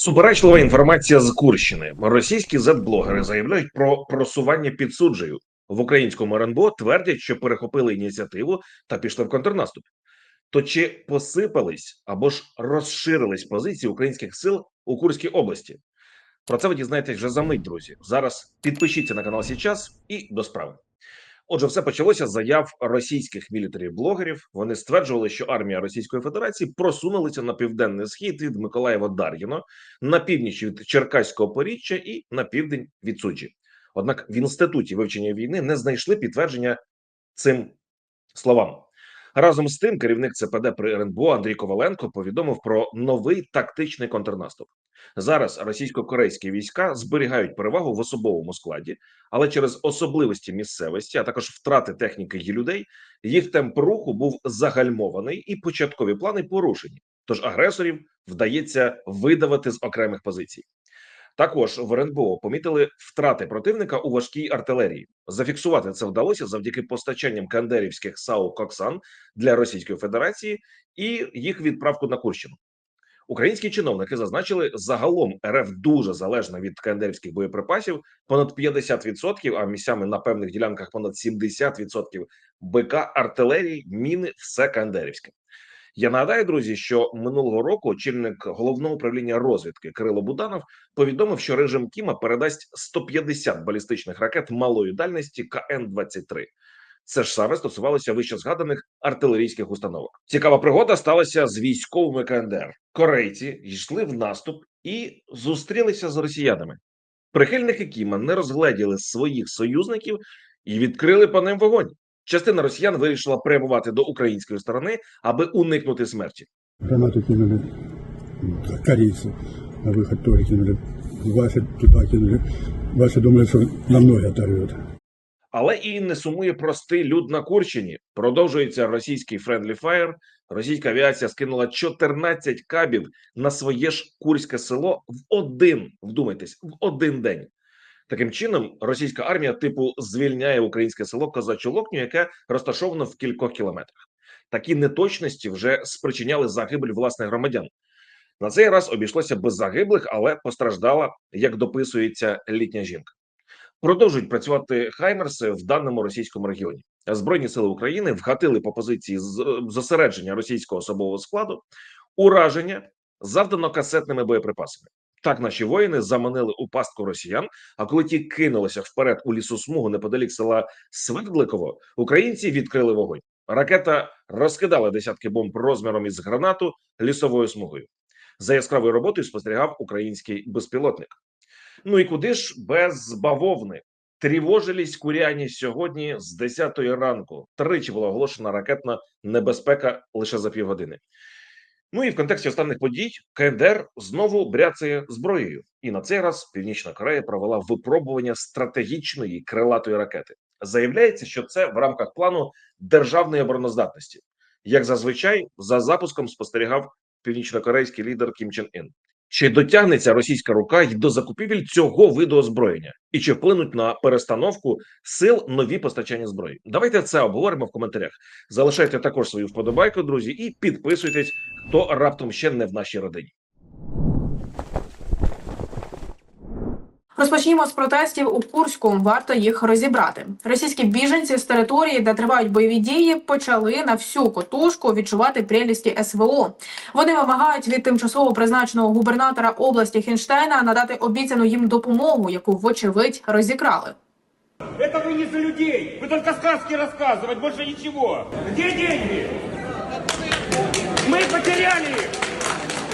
Суперечлива інформація з Курщини. Російські зет-блогери заявляють про просування під. В українському РНБО твердять, що перехопили ініціативу та пішли в контрнаступ. То чи посипались або ж розширились позиції українських сил у Курській області? Про це ви дізнаєтесь вже за мить, друзі. Зараз підпишіться на канал Січас і до справи. Отже, все почалося з заяв російських мілітарів-блогерів. Вони стверджували, що армія Російської Федерації просунулася на південний схід від Миколаєва Дар'їно, на північ від Черкаського поріччя і на південь від Суджі. Однак в інституті вивчення війни не знайшли підтвердження цим словам. Разом з тим, керівник ЦПД при РНБО Андрій Коваленко повідомив про новий тактичний контрнаступ. Зараз російсько-корейські війська зберігають перевагу в особовому складі, але через особливості місцевості, а також втрати техніки і людей, їх темп руху був загальмований і початкові плани порушені. Тож агресорів вдається видавати з окремих позицій. Також в РНБО помітили втрати противника у важкій артилерії. Зафіксувати це вдалося завдяки постачанням кандерівських САУ Коксан для Російської Федерації і їх відправку на Курщину. Українські чиновники зазначили, загалом РФ дуже залежна від кандерівських боєприпасів, понад 50%, а місцями на певних ділянках понад 70% БК, артилерії, міни, все кандерівське. Я нагадаю, друзі, що минулого року очільник головного управління розвідки Кирило Буданов повідомив, що режим Кіма передасть 150 балістичних ракет малої дальності КН-23. Це ж саме стосувалося вище згаданих артилерійських установок. Цікава пригода сталася з військовими КНДР. Корейці йшли в наступ і зустрілися з росіянами. Прихильники Кіма не розгледіли своїх союзників і відкрили по ним вогонь. Частина росіян вирішила прямувати до української сторони, аби уникнути смерті. Гранату кинули корейцы, на выход тоже кинули. Ваши туда кинули. Ваши думают, что на ноги оторвет. Але і не сумує простий люд на Курщині. Продовжується російський friendly fire. Російська авіація скинула 14 кабів на своє ж курське село в один. Вдумайтесь, в один день. Таким чином, російська армія типу звільняє українське село Козачу Локню, яке розташовано в кількох кілометрах. Такі неточності вже спричиняли загибель власних громадян. На цей раз обійшлося без загиблих, але постраждала, як дописується літня жінка. Продовжують працювати хаймерси в даному російському регіоні. Збройні сили України вгатили по позиції зосередження російського особового складу, ураження завдано касетними боєприпасами. Так наші воїни заманили у пастку росіян. А коли ті кинулися вперед у лісосмугу неподалік села Свердликово, українці відкрили вогонь. Ракета розкидала десятки бомб розміром із гранату лісовою смугою. За яскравою роботою спостерігав український безпілотник. Ну і куди ж без бавовни? Тривожились куряні сьогодні з 10 ранку. Тричі була оголошена ракетна небезпека лише за півгодини. Ну і в контексті останніх подій КНДР знову бряцає зброєю, і на цей раз Північна Корея провела випробування стратегічної крилатої ракети. Заявляється, що це в рамках плану державної обороноздатності. Як зазвичай, за запуском спостерігав північнокорейський лідер Кім Чен Ін. Чи дотягнеться російська рука й до закупівель цього виду озброєння, і чи вплинуть на перестановку сил нові постачання зброї? Давайте це обговоримо в коментарях. Залишайте також свою вподобайку, друзі, і підписуйтесь, хто раптом ще не в нашій родині. Розпочнімо з протестів у Курську. Варто їх розібрати. Російські біженці з території, де тривають бойові дії, почали на всю котушку відчувати прелісті СВО. Вони вимагають від тимчасово призначеного губернатора області Хінштейна надати обіцяну їм допомогу, яку вочевидь розікрали. Это вы не за людей. Вы только сказки рассказывать, больше ничего. Где деньги? Мы потеряли их.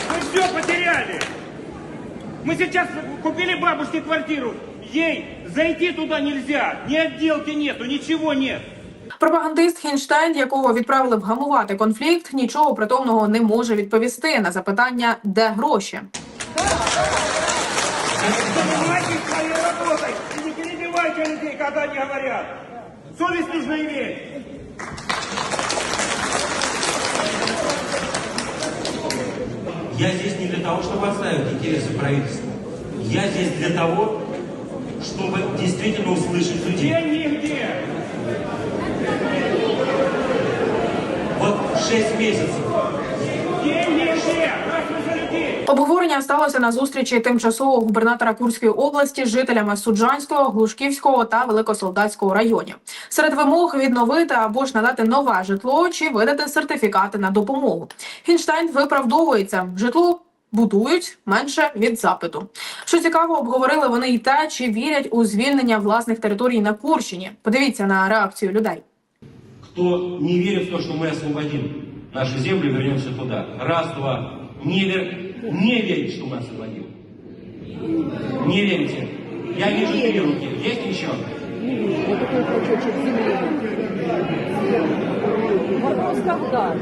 Мы все потеряли. Мы сейчас купили бабушке квартиру. Ей зайти туда нельзя. Ни отделки нету, ничего нет. Пропагандист Хінштейн, якого відправили вгамувати конфлікт, нічого притомного не може відповісти на запитання, де гроші. Не людей, когда они говорят. Совесть нужно иметь. Я здесь не для того, чтобы отстаивать интересы правительства. Я здесь для того, чтобы действительно услышать людей. Деньги? Вот 6 месяцев Обговорення сталося на зустрічі тимчасового губернатора Курської області з жителями Суджанського, Глушківського та Великосолдатського районів. Серед вимог відновити або ж надати нове житло чи видати сертифікати на допомогу. Гінштайн виправдовується житло. Будують менше від запиту. Що цікаво, обговорили вони й те, чи вірять у звільнення власних територій на Курщині. Подивіться на реакцію людей. Кто не верит в то, что мы освободим наши земли, вернемся туда. Раз, два. Не, вер... не верит, что нас освободим. Не верите. Я вижу три руки. Есть еще? Вопрос когда?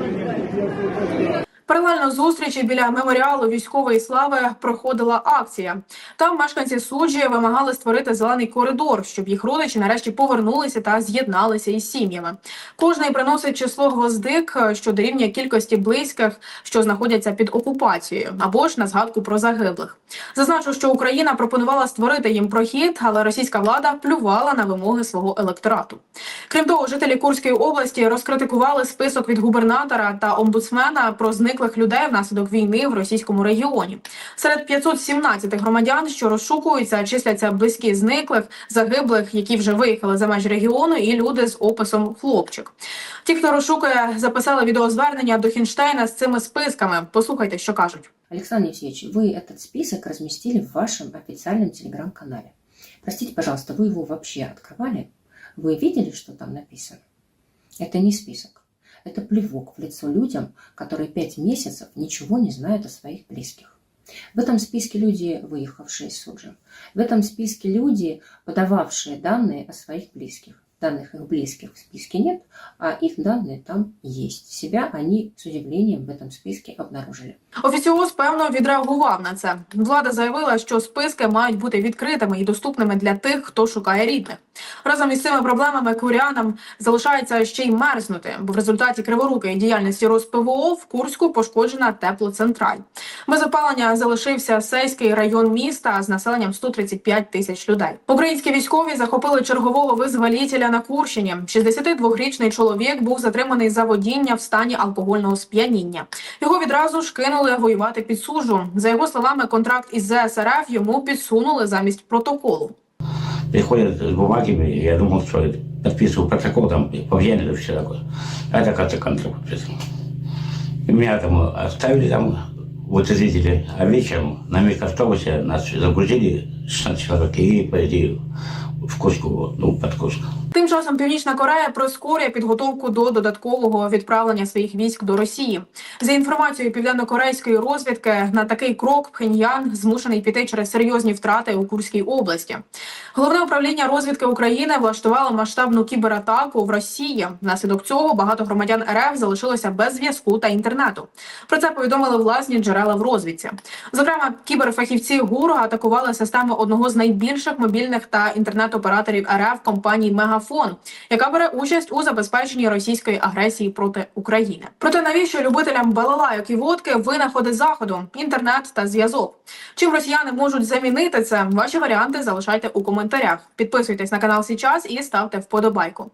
Паралельно зустрічі біля меморіалу військової слави проходила акція. Там мешканці суджі вимагали створити зелений коридор, щоб їх родичі нарешті повернулися та з'єдналися із сім'ями. Кожний приносить число гвоздик, що дорівнює кількості близьких, що знаходяться під окупацією, або ж на згадку про загиблих. Зазначу, що Україна пропонувала створити їм прохід, але російська влада плювала на вимоги свого електорату. Крім того, жителі Курської області розкритикували список від губернатора та омбудсмена про зниклих людей внаслідок війни в російському регіоні. Серед 517 громадян, що розшукуються, числяться близькі зниклих, загиблих, які вже виїхали за межі регіону, і люди з описом хлопчик. Ті, хто розшукує, записали відеозвернення до Хінштейна з цими списками. Послухайте, що кажуть. Александр Алексеевич, вы этот список разместили в вашем официальном телеграм-канале. Простите, пожалуйста, вы его вообще открывали? Вы видели, что там написано? Это не список. Это плевок в лицо людям, которые пять месяцев ничего не знают о своих близких. В этом списке люди, выехавшие из Суджи. В этом списке люди, подававшие данные о своих близких. Данных их близких в списке нет, а их данные там есть. Себя они с удивлением в этом списке обнаружили. Офіціоз певно відреагував на це. Влада заявила, що списки мають бути відкритими і доступними для тих, хто шукає рідних. Разом із цими проблемами курянам залишається ще й мерзнути, бо в результаті криворукої діяльності РосПВО в Курську пошкоджена теплоцентраль. Без опалення залишився Сейський район міста з населенням 135 тисяч людей. Українські військові захопили чергового визволітеля на Курщині. 62-річний чоловік був затриманий за водіння в стані алкогольного сп'яніння. Його відразу ж кинули воювати під суджу. За його словами, контракт із ЗСРФ йому підсунули замість протоколу. приходят с бумагами, я думал, что это подписываю протокол, там, повьяли или все такое. А это как-то контракт подписал. И меня там оставили там, вот видели, а вечером на микроавтобусе нас загрузили 16 человек и повезли в Курску, ну, под Курск. Тим часом Північна Корея прискорює підготовку до додаткового відправлення своїх військ до Росії. За інформацією південно-корейської розвідки, на такий крок Пхеньян змушений піти через серйозні втрати у Курській області. Головне управління розвідки України влаштувало масштабну кібератаку в Росії. Внаслідок цього багато громадян РФ залишилося без зв'язку та інтернету. Про це повідомили власні джерела в розвідці. Зокрема, кіберфахівці ГУР атакували систему одного з найбільших мобільних та інтернет-операторів РФ компанії Мегафон, яка бере участь у забезпеченні російської агресії проти України. Проте навіщо любителям балалайок і водки винаходи заходу, інтернет та зв'язок? Чим росіяни можуть замінити це? Ваші варіанти залишайте у коментарях. Підписуйтесь на канал Січас і ставте вподобайку.